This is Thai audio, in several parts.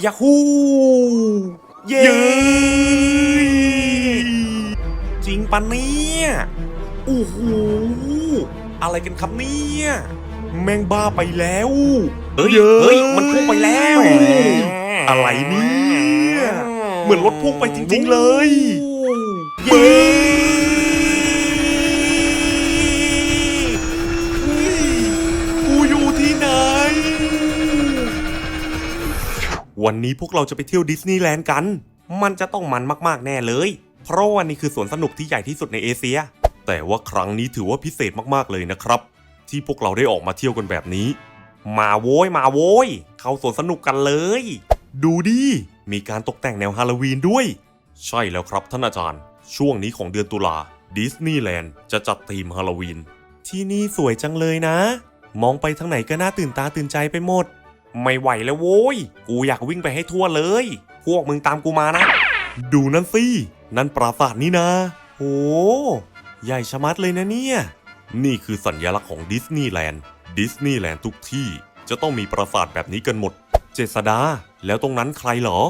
ยาฮูเย้จริงปะเนี่ยโอ้โหอะไรกันครับเนี่ยแมงบ้าไปแล้วเฮ้ยเฮ้ยมันพุ่งไปแล้ว อะไรเนี่ย เหมือนรถพุ่งไปจริงๆเลย เย้ วันนี้พวกเราจะไปเที่ยวดิสนีย์แลนด์กัน มันจะต้องมันมากๆแน่เลย เพราะว่านี่คือสวนสนุกที่ใหญ่ที่สุดในเอเชีย แต่ว่าครั้งนี้ถือว่าพิเศษมากๆเลยนะครับ ที่พวกเราได้ออกมาเที่ยวกันแบบนี้ มาโว้ยมาโว้ย เข้าสวนสนุกกันเลย ดูดิ มีการตกแต่งแนวฮาโลวีนด้วย ใช่แล้วครับท่านอาจารย์ ช่วงนี้ของเดือนตุลาดิสนีย์แลนด์จะจัดธีมฮาโลวีน ที่นี่สวยจังเลยนะ มองไปทางไหนก็น่าตื่นตาตื่นใจไปหมด ไม่ไหวแล้วโว้ย กูอยากวิ่งไปให้ทั่วเลย พวกมึงตามกูมานะ ดูนั่นสิ นั่นปราสาทนี่นะโหใหญ่ชะมัดเลยนะเนี่ย นี่คือสัญลักษณ์ของดิสนีย์แลนด์ ดิสนีย์แลนด์ทุกที่จะต้องมีปราสาทแบบนี้กันหมด เจษดา แล้วตรงนั้นใครเหรอ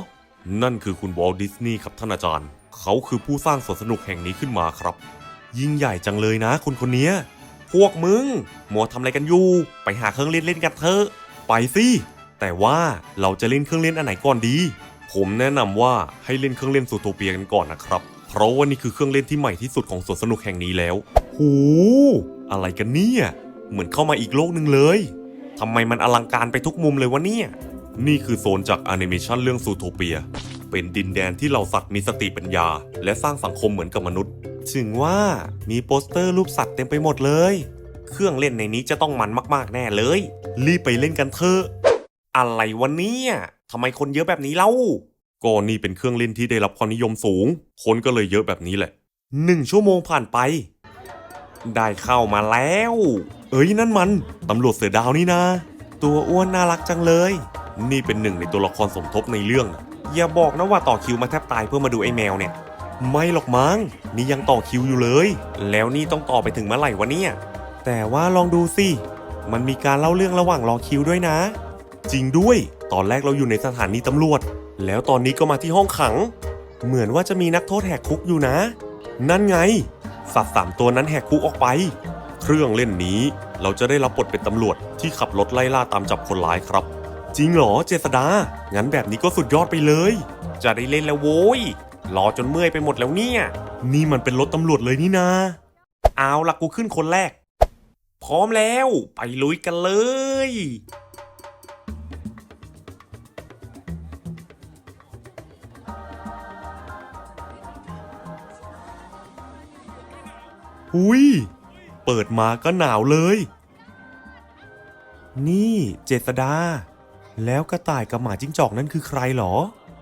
นั่นคือคุณวอลดิสนีย์ครับท่านอาจารย์ เขาคือผู้สร้างสวนสนุกแห่งนี้ขึ้นมาครับ ยิ่งใหญ่จังเลยนะ คนคนนี้พวกมึง มัวทำอะไรกันอยู่ ไปหาเครื่องเล่นเล่นกันเถอะ ไปสิ แต่ว่าเราจะเล่นเครื่องเล่นอันไหนก่อนดี ผมแนะนำว่าให้เล่นเครื่องเล่นซูโทเปียกันก่อนนะครับ เพราะว่านี่คือเครื่องเล่นที่ใหม่ที่สุดของสวนสนุกแห่งนี้แล้วหูอะไรกันเนี่ย เหมือนเข้ามาอีกโลกหนึ่งเลยทำไมมันอลังการไปทุกมุมเลยวะเนี่ย นี่คือโซนจากแอนิเมชันเรื่องซูโทเปีย เป็นดินแดนที่เราสัตว์มีสติปัญญา และสร้างสังคมเหมือนกับมนุษย์ ถึงว่ามีโปสเตอร์รูปสัตว์เต็มไปหมดเลย เครื่องเล่นในนี้จะต้องมันมากๆแน่เลย รีบไปเล่นกันเถอะ อะไรวะเนี่ยทำไมคนเยอะแบบนี้เล่า ก็นี่เป็นเครื่องเล่นที่ได้รับความนิยมสูง คนก็เลยเยอะแบบนี้แหละหนึ่งชั่วโมงผ่านไป ได้เข้ามาแล้ว เอ้ยนั่นมันตำรวจเสือดาวนี่นะ ตัวอ้วนน่ารักจังเลย นี่เป็นหนึ่งในตัวละครสมทบในเรื่อง อย่าบอกนะว่าต่อคิวมาแทบตายเพื่อมาดูไอ้แมวเนี่ย ไม่หรอกมั้งนี่ยังต่อคิวอยู่เลย แล้วนี่ต้องต่อไปถึงเมื่อไหร่วะเนี่ยแต่ว่าลองดูสิมันมีการเล่าเรื่องระหว่างรอคิวด้วยนะ จริงด้วย ตอนแรกเราอยู่ในสถานีตำรวจ แล้วตอนนี้ก็มาที่ห้องขัง เหมือนว่าจะมีนักโทษแหกคุกอยู่นะ นั่นไง สัตว์สามตัวนั้นแหกคุกออกไป เครื่องเล่นนี้เราจะได้รับบทเป็นตำรวจที่ขับรถไล่ล่าตามจับคนร้ายครับ จริงเหรอเจษดา งั้นแบบนี้ก็สุดยอดไปเลย จะได้เล่นแล้วโว้ย รอจนเมื่อยไปหมดแล้วเนี่ย นี่มันเป็นรถตำรวจเลยนี่นา เอาละกูขึ้นคนแรก พร้อมแล้ว ไปลุยกันเลย หุย เปิดมาก็หนาวเลย นี่เจษดา แล้วกระต่ายกับหมาจิ้งจอกนั่นคือใครหรอ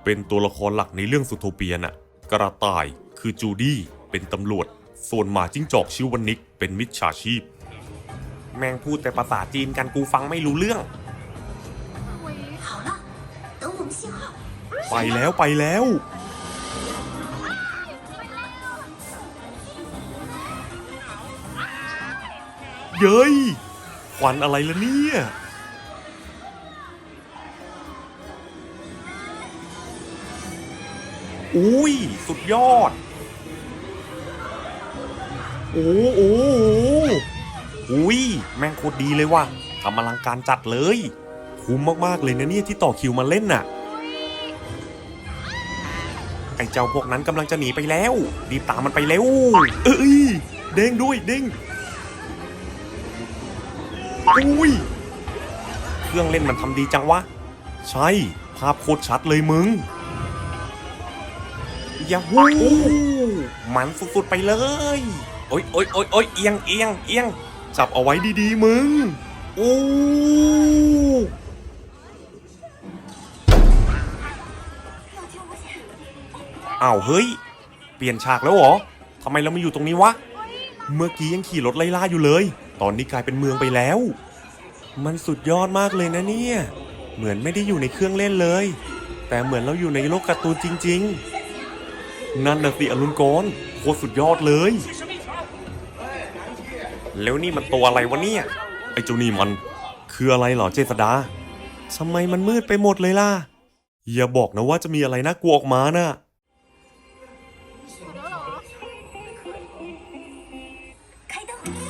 เป็นตัวละครหลักในเรื่องสุโทเปียน่ะ กระต่ายคือจูดี้ เป็นตำรวจ ส่วนหมาจิ้งจอกชื่อวันนิก เป็นมิจฉาชีพ แมงพูดแต่ภาษาจีนกันกูฟังไม่รู้เรื่อง ไปแล้วไปแล้ว เย้ยควันอะไรล่ะเนี่ยอุ้ย สุดยอด โอ้โอ้โอ้อุ้ย แม่งโคตรดีเลยว่ะทำอลังการจัดเลย คุ้มมาก ๆ เลยนะเนี่ยที่ต่อคิวมาเล่นน่ะ ไอ้เจ้าพวกนั้นกำลังจะหนีไปแล้ว รีบตามมันไปเร็ว เอ้ย เด้งด้วยเด้ง อุ้ย เครื่องเล่นมันทำดีจังวะ ใช่ ภาพโคตรชัดเลยมึงยาฮูมันสุดๆไปเลย โอ๊ยโอ๊ยโอ๊ยโอ๊ยเอียงเอียงเอียงจับเอาไว้ดีๆมึงโอ้อ้าวเฮ้ย เปลี่ยนฉากแล้วเหรอทำไมเรามาอยู่ตรงนี้วะ เมื่อกี้ยังขี่รถไล่ล่าอยู่เลย ตอนนี้กลายเป็นเมืองไปแล้ว มันสุดยอดมากเลยนะเนี่ย เหมือนไม่ได้อยู่ในเครื่องเล่นเลย แต่เหมือนเราอยู่ในโลกการ์ตูนจริง ๆ นั่นนะสิอรุณกรโคตรสุดยอดเลย แล้วนี่มันตัวอะไรวะเนี่ย ไอ้เจ้านี่มัน คืออะไรเหรอเจษดาทำไมมันมืดไปหมดเลยล่ะ อย่าบอกนะว่าจะมีอะไรน่ากลัวออกมาน่ะ！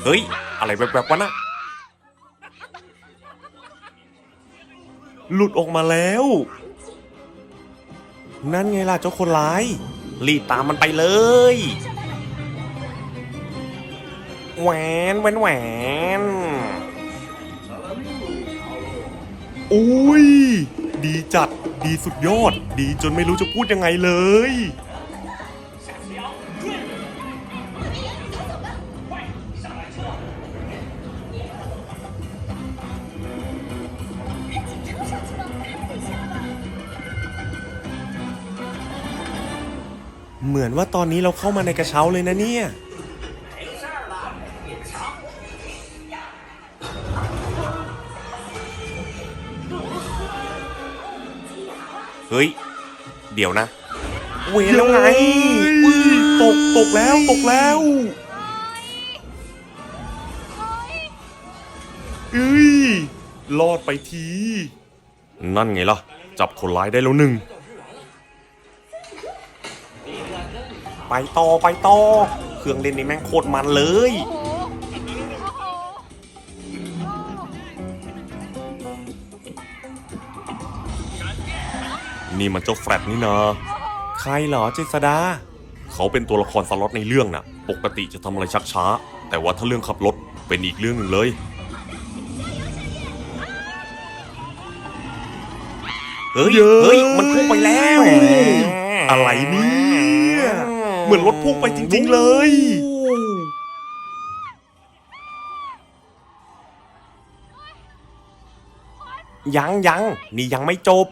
เฮ้ย อะไรแบบๆวะนะหลุดออกมาแล้ว นั่นไงล่ะเจ้าคนร้าย รีบตามมันไปเลยแหวนแหวนแหวนอุ้ย ดีจัด ดีสุดยอด ดีจนไม่รู้จะพูดยังไงเลย เหมือนว่าตอนนี้เราเข้ามาในกระเช้าเลยนะเนี่ย เฮ้ย เดี๋ยวนะ เวรแล้วไงอุ้ยตกตกแล้วตกแล้วเอ้ยรอดไปที นั่นไงล่ะ จับคนร้ายได้แล้วหนึ่ง ไปต่อไปต่อเครื่องเล่นนี่แม่งโคตรมันเลย นี่มันเจ้าแฟรดนี่นะใครเหรอเจษดา เขาเป็นตัวละครสล็อตในเรื่องน่ะ ปกติจะทำอะไรชักช้า แต่ว่าถ้าเรื่องขับรถเป็นอีกเรื่องหนึ่งเลย เฮ้ย เฮ้ย มันพุ่งไปแล้ว อะไรเนี่ย เหมือนรถพุ่งไปจริง ๆ เลย ยังยังนี่ยังไม่จบ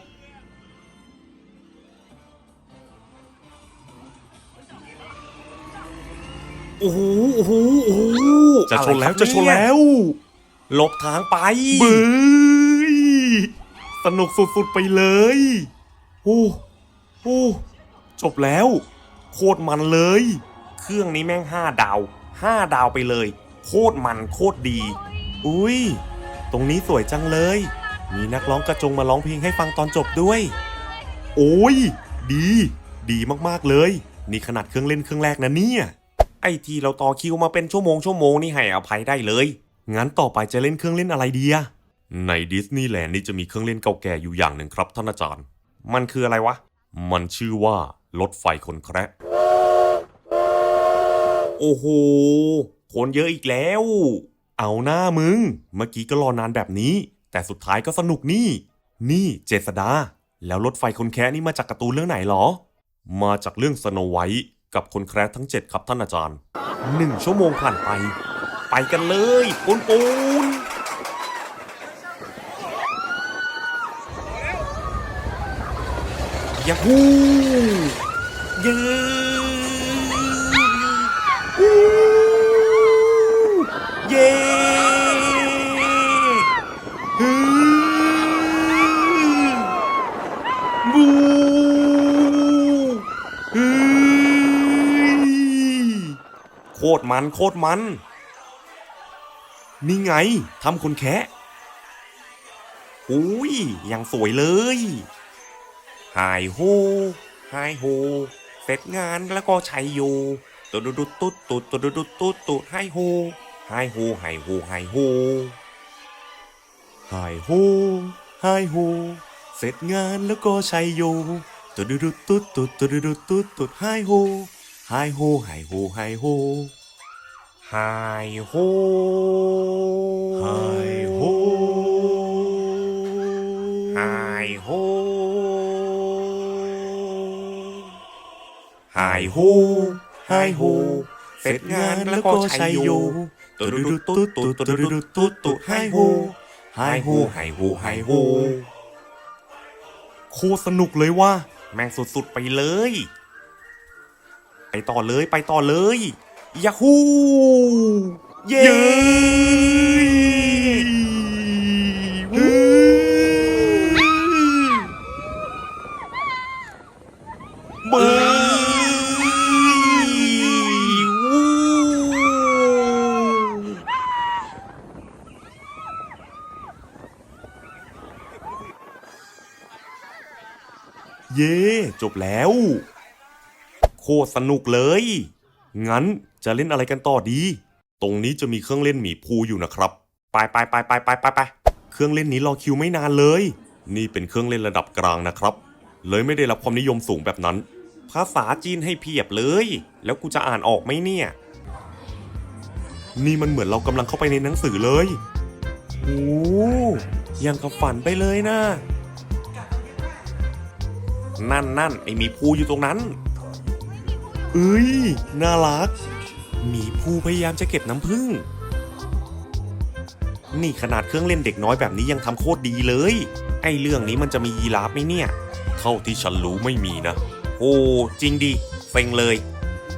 โอ้โหโอ้โหโอ้โหจะชนแล้วจะชนแล้ว หลบทางไปบื้ยสนุกสุด ๆ ไปเลยโอ้โอ้จบแล้ว โคตรมันเลย เครื่องนี้แม่งห้าดาวห้าดาวไปเลย โคตรมันโคตรดี อุ้ย ตรงนี้สวยจังเลย มีนักร้องกระจงมาร้องเพลงให้ฟังตอนจบด้วย โอ้ย ดี ดีมากๆเลย นี่ขนาดเครื่องเล่นเครื่องแรกนะเนี่ย ไอที่เราต่อคิวมาเป็นชั่วโมงชั่วโมงนี่ให้อภัยได้เลย งั้นต่อไปจะเล่นเครื่องเล่นอะไรดีอะในดิสนีย์แลนด์นี่จะมีเครื่องเล่นเก่าแก่อยู่อย่างหนึ่งครับท่านอาจารย์ มันคืออะไรวะ มันชื่อว่า รถไฟคนแคระโอ้โห คนเยอะอีกแล้ว เอาหน้ามึง เมื่อกี้ก็รอนานแบบนี้ แต่สุดท้ายก็สนุกนี่ นี่เจษดา แล้วรถไฟคนแคะนี่มาจากการ์ตูนเรื่องไหนหรอ มาจากเรื่องสโนไวท์กับคนแคระทั้ง 7 ครับท่านอาจารย์หนึ่งชั่วโมงผ่านไป ไปกันเลยปูนปูน ยาฮูเย้เย้ฮึบูฮึโคตรมันโคตรมัน นี่ไงทำคนแคะอุ้ยยังสวยเลย หายหูหายหูเสร็จงานแล้วก็ใช้อยู่ตุดดุดตุดตุดตุดตุดตุดตุดหายหูหายหูหายหูหายหูหายหูหายหูเสร็จงานแล้วก็ใช้อยู่ตุดตุดตุดตุดตุดตุดตุดหายหูหายหูหายหูหายหูหายหูหายหู ฮโฮไฮโฮเสร็จงานแล้วก็ชัยโยตุดุดุดตุ๊ดตุดุดดุดตุ๊ดตุดไฮโฮไฮโฮไฮโฮไฮโฮโคสนุกเลยว่ะแม่งสุดๆไปเลย ไปต่อเลยไปต่อเลยยาฮูเย้ เย่จบแล้ว โคตรสนุกเลย งั้นจะเล่นอะไรกันต่อดี ตรงนี้จะมีเครื่องเล่นหมีภูอยู่นะครับ ไปไปไปไปไปไปไปเครื่องเล่นนี้รอคิวไม่นานเลย นี่เป็นเครื่องเล่นระดับกลางนะครับ เลยไม่ได้รับความนิยมสูงแบบนั้น ภาษาจีนให้เพียบเลย แล้วกูจะอ่านออกไหมเนี่ย นี่มันเหมือนเรากำลังเข้าไปในหนังสือเลยโอ้ยังกับฝันไปเลยนะ นั่นนั่นไอหมีภูอยู่ตรงนั้นเอ้ยน่ารักหมีภูพยายามจะเก็บน้ำผึ้งนี่ขนาดเครื่องเล่นเด็กน้อยแบบนี้ยังทำโคตรดีเลย ไอเรื่องนี้มันจะมียีราฟไหมเนี่ย เท่าที่ฉันรู้ไม่มีนะ โอ้จริงดิเซ็งเลย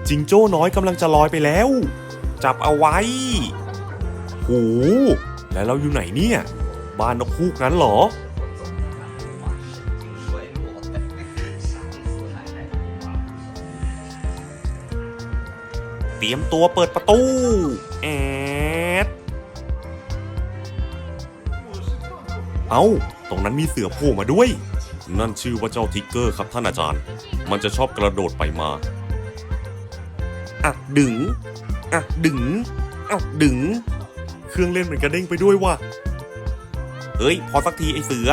จิงโจ้น้อยกำลังจะลอยไปแล้ว จับเอาไว้โหแล้วเราอยู่ไหนเนี่ย บ้านนกฮูกงั้นเหรอ รียมตัวเปิดประตู แอด เอา้า ตรงนั้นมีเสือโผล่มาด้วย นั่นชื่อว่าเจ้าทิกเกอร์ครับท่านอาจารย์ มันจะชอบกระโดดไปมา อะ ดึง อะ ดึง อะ ดึง เครื่องเล่นมันกระเด้งไปด้วยว่ะ เฮ้ย พอสักทีไอเสือ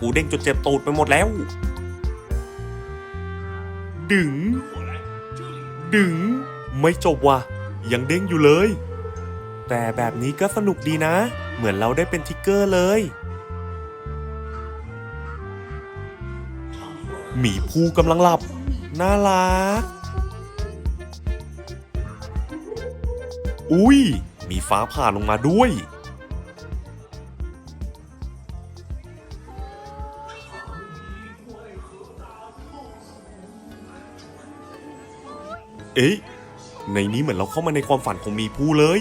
กูเด้งจนเจ็บตูดไปหมดแล้ว ดึง ดึง ไม่จบว่ะ ยังเด้งอยู่เลย แต่แบบนี้ก็สนุกดีนะ เหมือนเราได้เป็นทิกเกอร์เลย หมีภูกำลังหลับ น่ารัก อุ้ย มีฟ้าผ่าลงมาด้วย เอ๊ะ ในนี้เหมือนเราเข้ามาในความฝันของมีภูเลย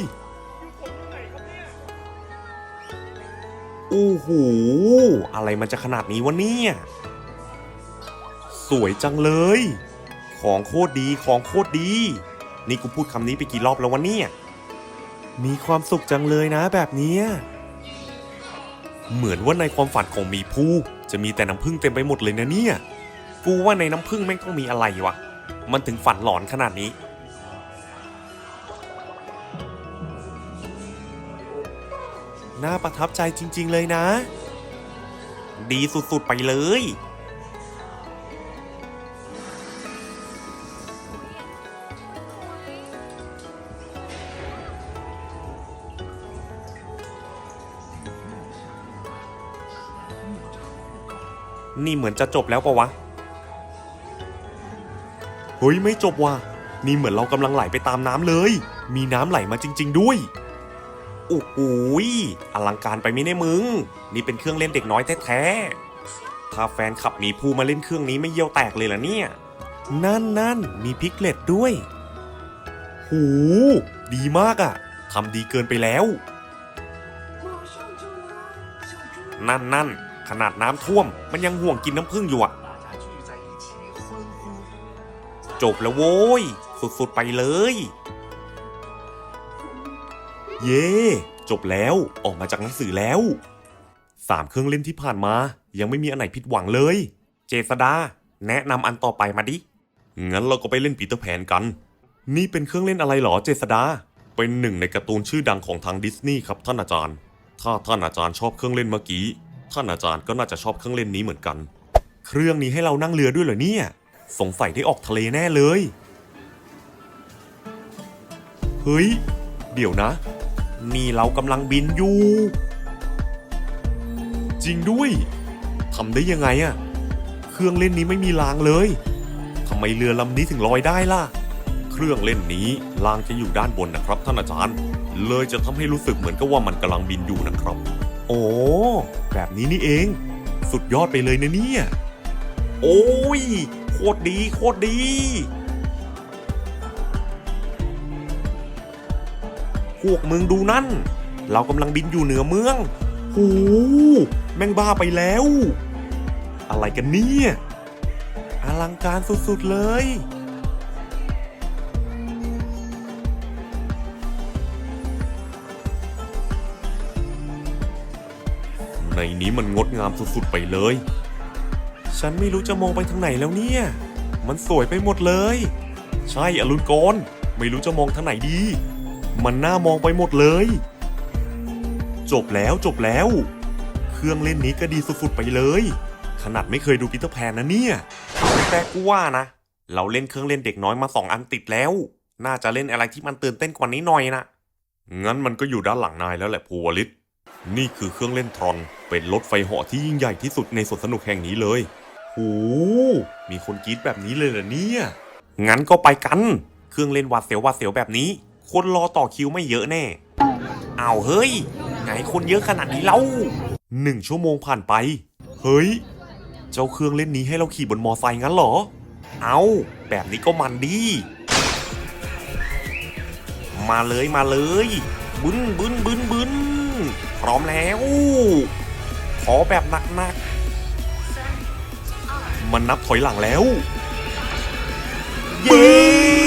โอ้โห อะไรมันจะขนาดนี้วะเนี่ย สวยจังเลย ของโคตรดี ของโคตรดี นี่กูพูดคำนี้ไปกี่รอบแล้ววะเนี่ย มีความสุขจังเลยนะแบบเนี้ยเหมือนว่าในความฝันของมีภูจะมีแต่น้ำผึ้งเต็มไปหมดเลยนะเนี่ย กูว่าในน้ำผึ้งแม่งต้องมีอะไรวะ มันถึงฝันหลอนขนาดนี้ น่าประทับใจจริง ๆ เลยนะ ดีสุด ๆ ไปเลย นี่เหมือนจะจบแล้วปะวะ เฮ้ย ไม่จบว่ะ นี่เหมือนเรากำลังไหลไปตามน้ำเลย มีน้ำไหลมาจริง ๆ ด้วย โอ้โหอลังการไปม่ได้มึง นี่เป็นเครื่องเล่นเด็กน้อยแท้ๆ ถ้าแฟนขับมีภูมาเล่นเครื่องนี้ไม่เยี่ยวแตกเลยล่ะเนี่ย นั่นนั่นมีพิกเลตด้วย หู ดีมากอะ่ะทำดีเกินไปแล้ว นั่นนั่นขนาดน้ำท่วม มันยังห่วงกินน้ำผึ้งอยู่อะจบแล้วโว้ย สุดๆไปเลย เย่จบแล้วออกมาจากหนังสือแล้วสามเครื่องเล่นที่ผ่านมา ยังไม่มีอันไหนผิดหวังเลย เจษดา แนะนำอันต่อไปมาดิ งั้นเราก็ไปเล่นปีเตอร์แพนกัน นี่เป็นเครื่องเล่นอะไรหรอเจษดา เป็นหนึ่งในการ์ตูนชื่อดังของทางดิสนีย์ครับท่านอาจารย์ ถ้าท่านอาจารย์ชอบเครื่องเล่นเมื่อกี้ ท่านอาจารย์ก็น่าจะชอบเครื่องเล่นนี้เหมือนกัน เครื่องนี้ให้เรานั่งเรือด้วยเหรอเนี่ย สงสัยได้ออกทะเลแน่เลย เฮ้ย เดี๋ยวนะ นี่เรากำลังบินอยู่ จริงด้วยทำได้ยังไงอะเครื่องเล่นนี้ไม่มีรางเลยทำไมเรือลำนี้ถึงลอยได้ล่ะ เครื่องเล่นนี้รางจะอยู่ด้านบนนะครับท่านอาจารย์ เลยจะทำให้รู้สึกเหมือนกับว่ามันกำลังบินอยู่นะครับ โอ้แบบนี้นี่เอง สุดยอดไปเลยนะเนี่ย โอ้ยโคตรดีโคตรดี พวกมึงดูนั่น เรากำลังบินอยู่เหนือเมืองหูแม่งบ้าไปแล้ว อะไรกันเนี่ยอลังการสุดๆเลย ในนี้มันงดงามสุดๆไปเลยฉฉันไม่รู้จะมองไปทางไหนแล้วเนี่ย มันสวยไปหมดเลย ใช่อรุณกรไม่รู้จะมองทางไหนดี มันน่ามองไปหมดเลย จบแล้วจบแล้ว เครื่องเล่นนี้ก็ดีสุดๆไปเลย ขนาดไม่เคยดูปีเตอร์แพนนะเนี่ย แต่กูว่านะ เราเล่นเครื่องเล่นเด็กน้อยมาสองอันติดแล้ว น่าจะเล่นอะไรที่มันตื่นเต้นกว่านี้หน่อยนะงั้นมันก็อยู่ด้านหลังนายแล้วแหละภูวลิตนี่คือเครื่องเล่นทรอน เป็นรถไฟเหาะที่ยิ่งใหญ่ที่สุดในสวนสนุกแห่งนี้เลยโหมีคนกรีดแบบนี้เลยเหรอเนี่ย งั้นก็ไปกัน เครื่องเล่นวาดเสียววาดเสียวแบบนี้ คนรอต่อคิวไม่เยอะแน่เอาวเฮ้ยไหนคนเยอะขนาดนี้เล่าหนึ่งชั่วโมงผ่านไป เฮ้ย เจ้าเครื่องเล่นนี้ให้เราขี่บนมอไซค์งั้นเหรอ เอาแบบนี้ก็มันดี มาเลยมาเลย บึ้นบึ้นบึ้นบึ้นพร้อมแล้ว ขอแบบหนักๆ มันนับถอยหลังแล้ว เย้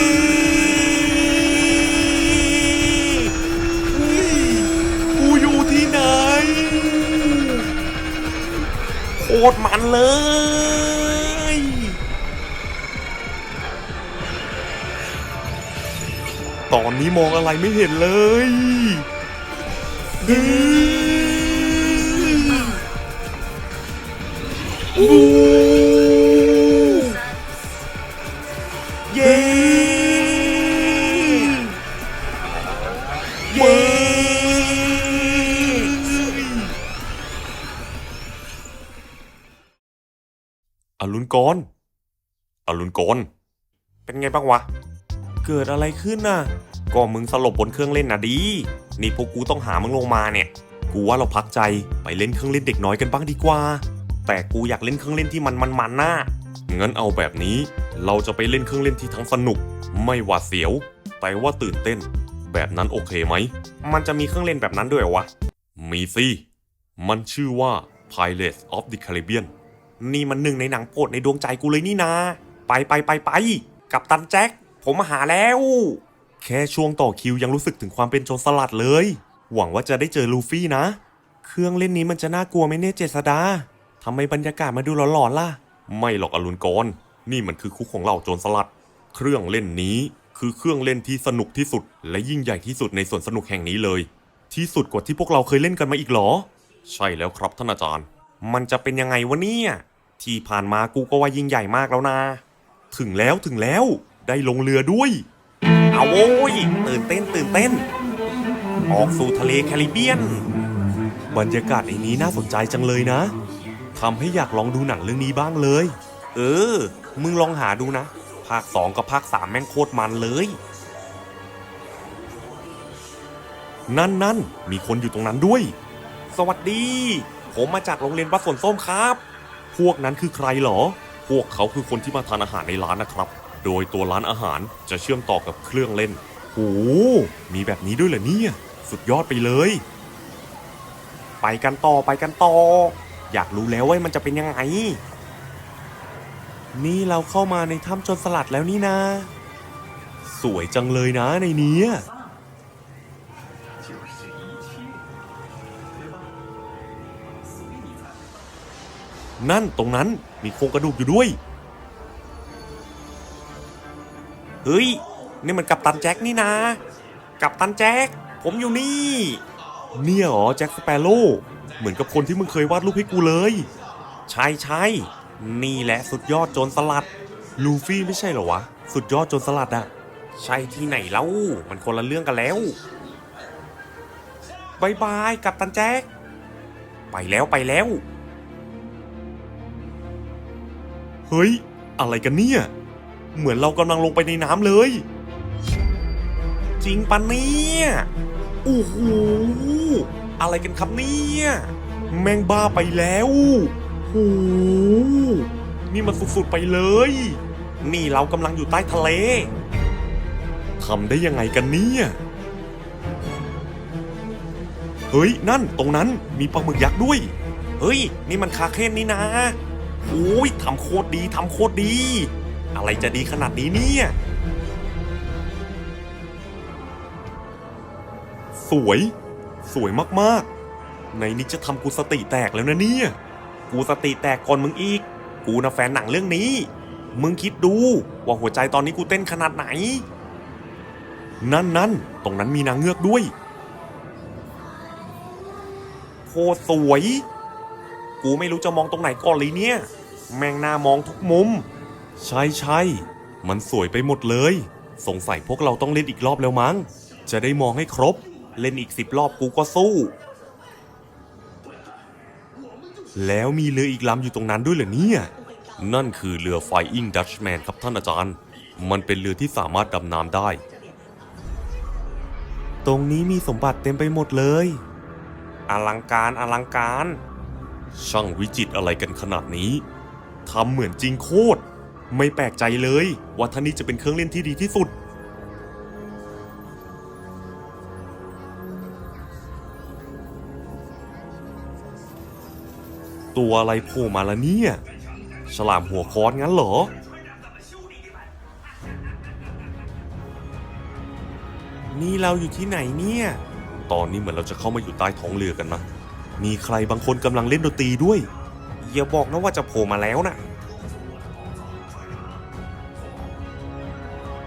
ตรมันเลย ตอนนี้มองอะไรไม่เห็นเลยอู้เย้ กรอรุณกรเป็นไงบ้างวะ เกิดอะไรขึ้นน่ะ ก็มึงสลบบนเครื่องเล่นน่ะดี นี่พวกกูต้องหามึงลงมาเนี่ย กูว่าเราพักใจไปเล่นเครื่องเล่นเด็กน้อยกันบ้างดีกว่า แต่กูอยากเล่นเครื่องเล่นที่มันมันมันน่างั้นเอาแบบนี้ เราจะไปเล่นเครื่องเล่นที่ทั้งสนุก ไม่หวาดเสียว แต่ว่าตื่นเต้น แบบนั้นโอเคไหม มันจะมีเครื่องเล่นแบบนั้นด้วยวะ มีสิ มันชื่อว่า Pirates of the Caribbean นี่มันหนึ่งในหนังโปรดในดวงใจกูเลยนี่นาไปไปไปไปกับตันแจ็ค ผมมาหาแล้ว แค่ช่วงต่อคิวยังรู้สึกถึงความเป็นโจรสลัดเลย หวังว่าจะได้เจอลูฟี่นะ เครื่องเล่นนี้มันจะน่ากลัวไหมเนี่ยเจษดาทำไมบรรยากาศมาดูหลอนๆล่ะ ไม่หรอกอรุณกรนี่มันคือคุกของเราโจรสลัด เครื่องเล่นนี้คือเครื่องเล่นที่สนุกที่สุด และยิ่งใหญ่ที่สุดในสวนสนุกแห่งนี้เลย ที่สุดกว่าที่พวกเราเคยเล่นกันมาอีกหรอ ใช่แล้วครับท่านอาจารย์ มันจะเป็นยังไงวะเนี่ย ที่ผ่านมากูก็ว่ายิ่งใหญ่มากแล้วนะ ถึงแล้วถึงแล้วได้ลงเรือด้วย เอาโว้ยตื่นเต้นตื่นเต้น ออกสู่ทะเลแคริบเบียน บรรยากาศในนี้น่าสนใจจังเลยนะทำให้อยากลองดูหนังเรื่องนี้บ้างเลย เออ มึงลองหาดูนะ ภาคสองกับภาคสามแม่งโคตรมันเลย นั่นนั่นมีคนอยู่ตรงนั้นด้วย สวัสดี ผมมาจากโรงเรียนวัดสวนส้มครับ พวกนั้นคือใครเหรอ พวกเขาคือคนที่มาทานอาหารในร้านนะครับ โดยตัวร้านอาหารจะเชื่อมต่อกับเครื่องเล่นโหมีแบบนี้ด้วยเหรอเนี่ย สุดยอดไปเลย ไปกันต่อไปกันต่อ อยากรู้แล้วว่ามันจะเป็นยังไง นี่เราเข้ามาในถ้ำจนสลัดแล้วนี่นะ สวยจังเลยนะในเนี้ย นั่นตรงนั้นมีโครงกระดูกอยู่ด้วย เฮ้ย นี่มันกับตันแจ็คนี่นะ กับตันแจ็ค ผมอยู่นี่ เนี่ยเหรอแจ็คสเปโร่เหมือนกับคนที่มึงเคยวาดรูปให้กูเลย ใช่ใช่นี่แหละสุดยอดโจรสลัด ลูฟี่ไม่ใช่เหรอวะ สุดยอดโจรสลัดอะใช่ที่ไหนเล่ามันคนละเรื่องกันแล้วบายบายกับตันแจ็ค ไปแล้วไปแล้ว ฮ้ย อะไรกันเนี่ย เหมือนเรากำลังลงไปในน้ำเลย จริงปะเนี่ยโอ้โหอะไรกันครับเนี่ย แมงบ้าไปแล้วโอ้โหนี่มันสุดๆไปเลย นี่เรากำลังอยู่ใต้ทะเลทำได้ยังไงกันเนี่ย เฮ้ย นั่นตรงนั้นมีปลาหมึกยักษ์ด้วย เฮ้ย นี่มันคาเคนนี่นะ โอ้ยทำโคตรดีทำโคตรดี อะไรจะดีขนาดนี้เนี่ย สวย สวยมากๆ ในนี้จะทำกูสติแตกแล้วนะเนี่ย กูสติแตกก่อนมึงอีก กูนะแฟนหนังเรื่องนี้ มึงคิดดูว่าหัวใจตอนนี้กูเต้นขนาดไหน นั่นนั่นตรงนั้นมีนางเงือกด้วยโคตรสวย กูไม่รู้จะมองตรงไหนก่อนเลยเนี่ย แม่งน่ามองทุกมุม ใช่ใช่มันสวยไปหมดเลย สงสัยพวกเราต้องเล่นอีกรอบแล้วมั้ง จะได้มองให้ครบ เล่นอีกสิบรอบกูก็สู้ แล้วมีเรืออีกลำอยู่ตรงนั้นด้วยเหรอเนี่ย นั่นคือเรือ Flying Dutchman ครับท่านอาจารย์ มันเป็นเรือที่สามารถดำน้ำได้ ตรงนี้มีสมบัติเต็มไปหมดเลย อลังการอลังการ ช่างวิจิตอะไรกันขนาดนี้ทำเหมือนจริงโคตร ไม่แปลกใจเลยว่าท่านี้จะเป็นเครื่องเล่นที่ดีที่สุด ตัวอะไรโผล่มาละเนี่ย ฉลามหัวค้อนงั้นเหรอนี่เราอยู่ที่ไหนเนี่ย ตอนนี้เหมือนเราจะเข้ามาอยู่ใต้ท้องเรือกันนะ มีใครบางคนกำลังเล่นดนตรีด้วยอย่าบอกนะว่าจะโผล่มาแล้วนะ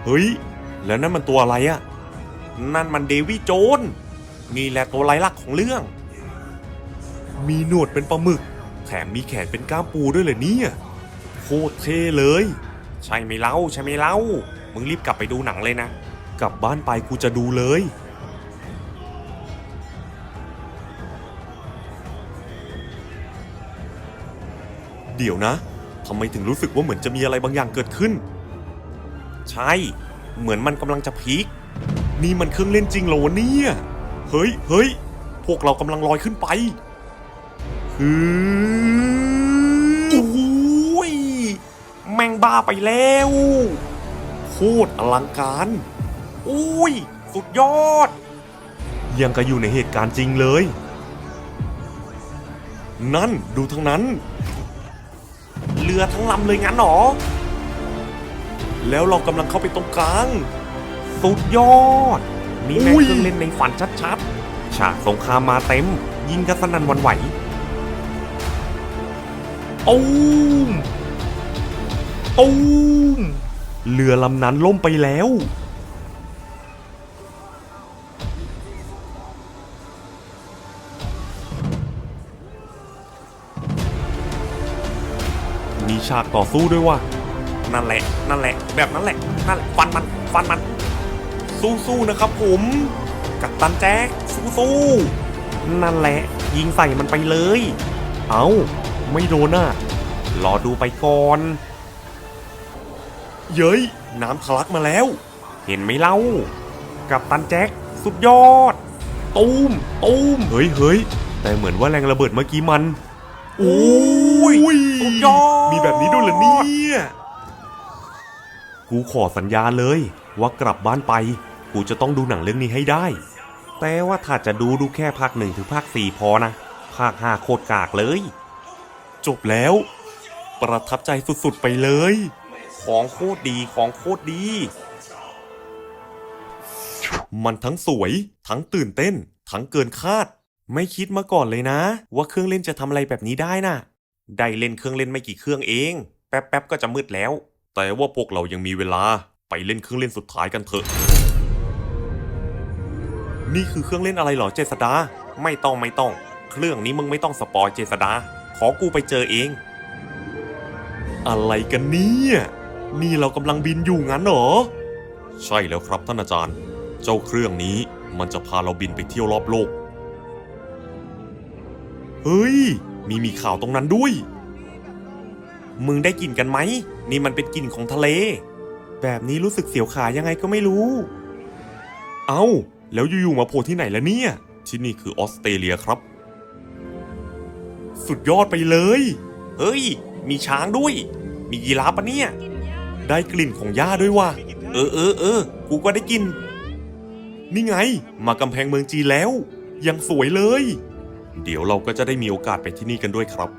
เฮ้ย แล้วนั่นมันตัวอะไรอะนั่นมันเดวี่โจนนี่แหละตัวไร้ลักของเรื่อง มีหนวดเป็นปลาหมึก แถมมีแขนเป็นก้ามปูด้วยเลยเนี่ยโคตรเท่เลย ใช่ไหมเล่าใช่ไหมเล่า มึงรีบกลับไปดูหนังเลยนะ กลับบ้านไปกูจะดูเลย เดี๋ยวนะทำไมถึงรู้สึกว่าเหมือนจะมีอะไรบางอย่างเกิดขึ้น ใช่ เหมือนมันกำลังจะพีคนี่มันเครื่องเล่นจริงเหรอวะเนี่ยเฮ้ยเฮ้ยพวกเรากำลังลอยขึ้นไปฮือโอ้ยแม่งบ้าไปแล้วโคตรอลังการอุ้ย สุดยอด ยังก็อยู่ในเหตุการณ์จริงเลย นั่นดูทั้งนั้น เรือทั้งลำเลยงั้นหรอ แล้วเรากำลังเข้าไปตรงกลาง สุดยอด นี่แม่งอุ้ยเครื่องเล่นในฝันชัดๆ ฉากสงครามมาเต็ม ยิงกันสนั่นหวันไหวตูมตูมเรือลำนั้นล่มไปแล้ว ฉากต่อสู้ด้วยว่ะนั่นแหละ นั่นแหละ แบบนั้นแหละนั่นแหละฟันมันฟันมัน สู้ๆนะครับ ผม กับตันแจ๊กสู้ๆนั่นแหละ ยิงใส่มันไปเลย เอาไม่โดนอะรอดูไปก่อน เย้ย น้ำทะลักมาแล้ว เห็นไหมเล่า กับตันแจ็คสุดยอด ตูมตูมเฮ้ยเฮ้ยแต่เหมือนว่าแรงระเบิดเมื่อกี้มันโอ้ยสุดยอดมีแบบนี้ด้วยเหรอเนี่ย กูขอสัญญาเลยว่ากลับบ้านไป กูจะต้องดูหนังเรื่องนี้ให้ได้ แต่ว่าถ้าจะดูดูแค่ภาคหนึ่งถึงภาคสี่พอนะ ภาคห้าโคตรกากเลย จบแล้ว ประทับใจสุดๆไปเลย ของโคตรดีของโคตรดี มันทั้งสวย ทั้งตื่นเต้น ทั้งเกินคาด ไม่คิดมาก่อนเลยนะ ว่าเครื่องเล่นจะทำอะไรแบบนี้ได้น่ะ ได้เล่นเครื่องเล่นไม่กี่เครื่องเอง แป๊บๆก็จะมืดแล้ว แต่ว่าพวกเรายังมีเวลาไปเล่นเครื่องเล่นสุดท้ายกันเถอะ นี่คือเครื่องเล่นอะไรหรอเจษดา ไม่ต้องไม่ต้อง เครื่องนี้มึงไม่ต้องสปอยเจษดา ขอกูไปเจอเอง อะไรกันเนี่ย นี่เรากำลังบินอยู่งั้นเหรอ ใช่แล้วครับท่านอาจารย์ เจ้าเครื่องนี้มันจะพาเราบินไปเที่ยวรอบโลก เฮ้ย มีมีข่าวตรงนั้นด้วย มึงได้กลิ่นกันไหม นี่มันเป็นกลิ่นของทะเล แบบนี้รู้สึกเสียวขายังไงก็ไม่รู้ เอ้า แล้วอยู่ๆมาโผล่ที่ไหนแล้วเนี่ย ที่นี่คือออสเตรเลียครับ สุดยอดไปเลย เฮ้ย มีช้างด้วย มียีราฟปะเนี่ย ได้กลิ่นของหญ้าด้วยว่ะ เออเออเออ กูก็ได้กินนี่ไง มากำแพงเมืองจีนแล้ว ยังสวยเลย เดี๋ยวเราก็จะได้มีโอกาสไปที่นี่กันด้วยครับ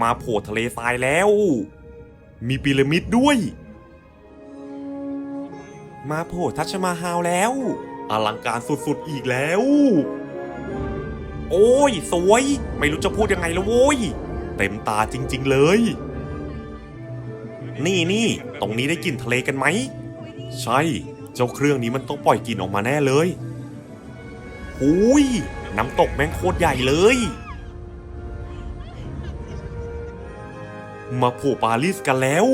มาโผล่ทะเลทรายแล้ว มีพีระมิดด้วย มาโผล่ทัชมาฮาลแล้ว อลังการสุดๆอีกแล้ว โอ้ย สวย ไม่รู้จะพูดยังไงแล้วโว้ย เต็มตาจริง ๆเลย นี่นี่ตรงนี้ได้กลิ่นทะเลกันไหม ใช่ เจ้าเครื่องนี้มันต้องปล่อยกลิ่นออกมาแน่เลยหุย น้ำตกแม่งโคตรใหญ่เลย มาโผล่ปารีสกันแล้ว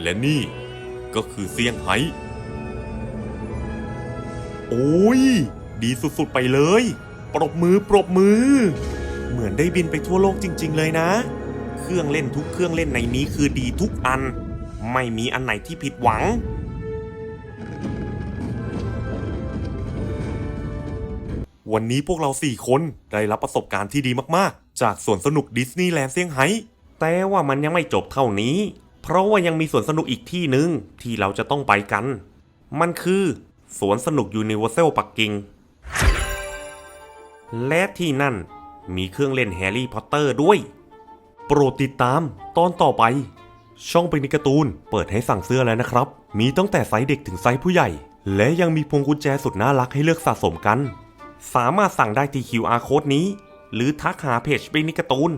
และนี่ก็คือเซี่ยงไฮ้โอ้ย ดีสุดๆไปเลย ปรบมือปรบมือ เหมือนได้บินไปทั่วโลกจริง ๆ เลยนะ เครื่องเล่นทุกเครื่องเล่นในนี้คือดีทุกอัน ไม่มีอันไหนที่ผิดหวัง วันนี้พวกเราสี่คนได้รับประสบการณ์ที่ดีมากๆ จากสวนสนุกดิสนีย์แลนด์เซี่ยงไฮ้แต่ว่ามันยังไม่จบเท่านี้ เพราะว่ายังมีสวนสนุกอีกที่หนึ่งที่เราจะต้องไปกัน มันคือสวนสนุกยูนิเวอร์แซลปักกิ่งและที่นั่นมีเครื่องเล่นแฮร์รี่พอตเตอร์ด้วย โปรดติดตามตอนต่อไป ช่องเป็นนิกการ์ตูนเปิดให้สั่งเสื้อแล้วนะครับ มีตั้งแต่ไซส์เด็กถึงไซส์ผู้ใหญ่ และยังมีพวงกุญแจสุดน่ารักให้เลือกสะสมกัน สามารถสั่งได้ที่ QR โค้ดนี้ หรือทักหาเพจป็นนิกร์ตูน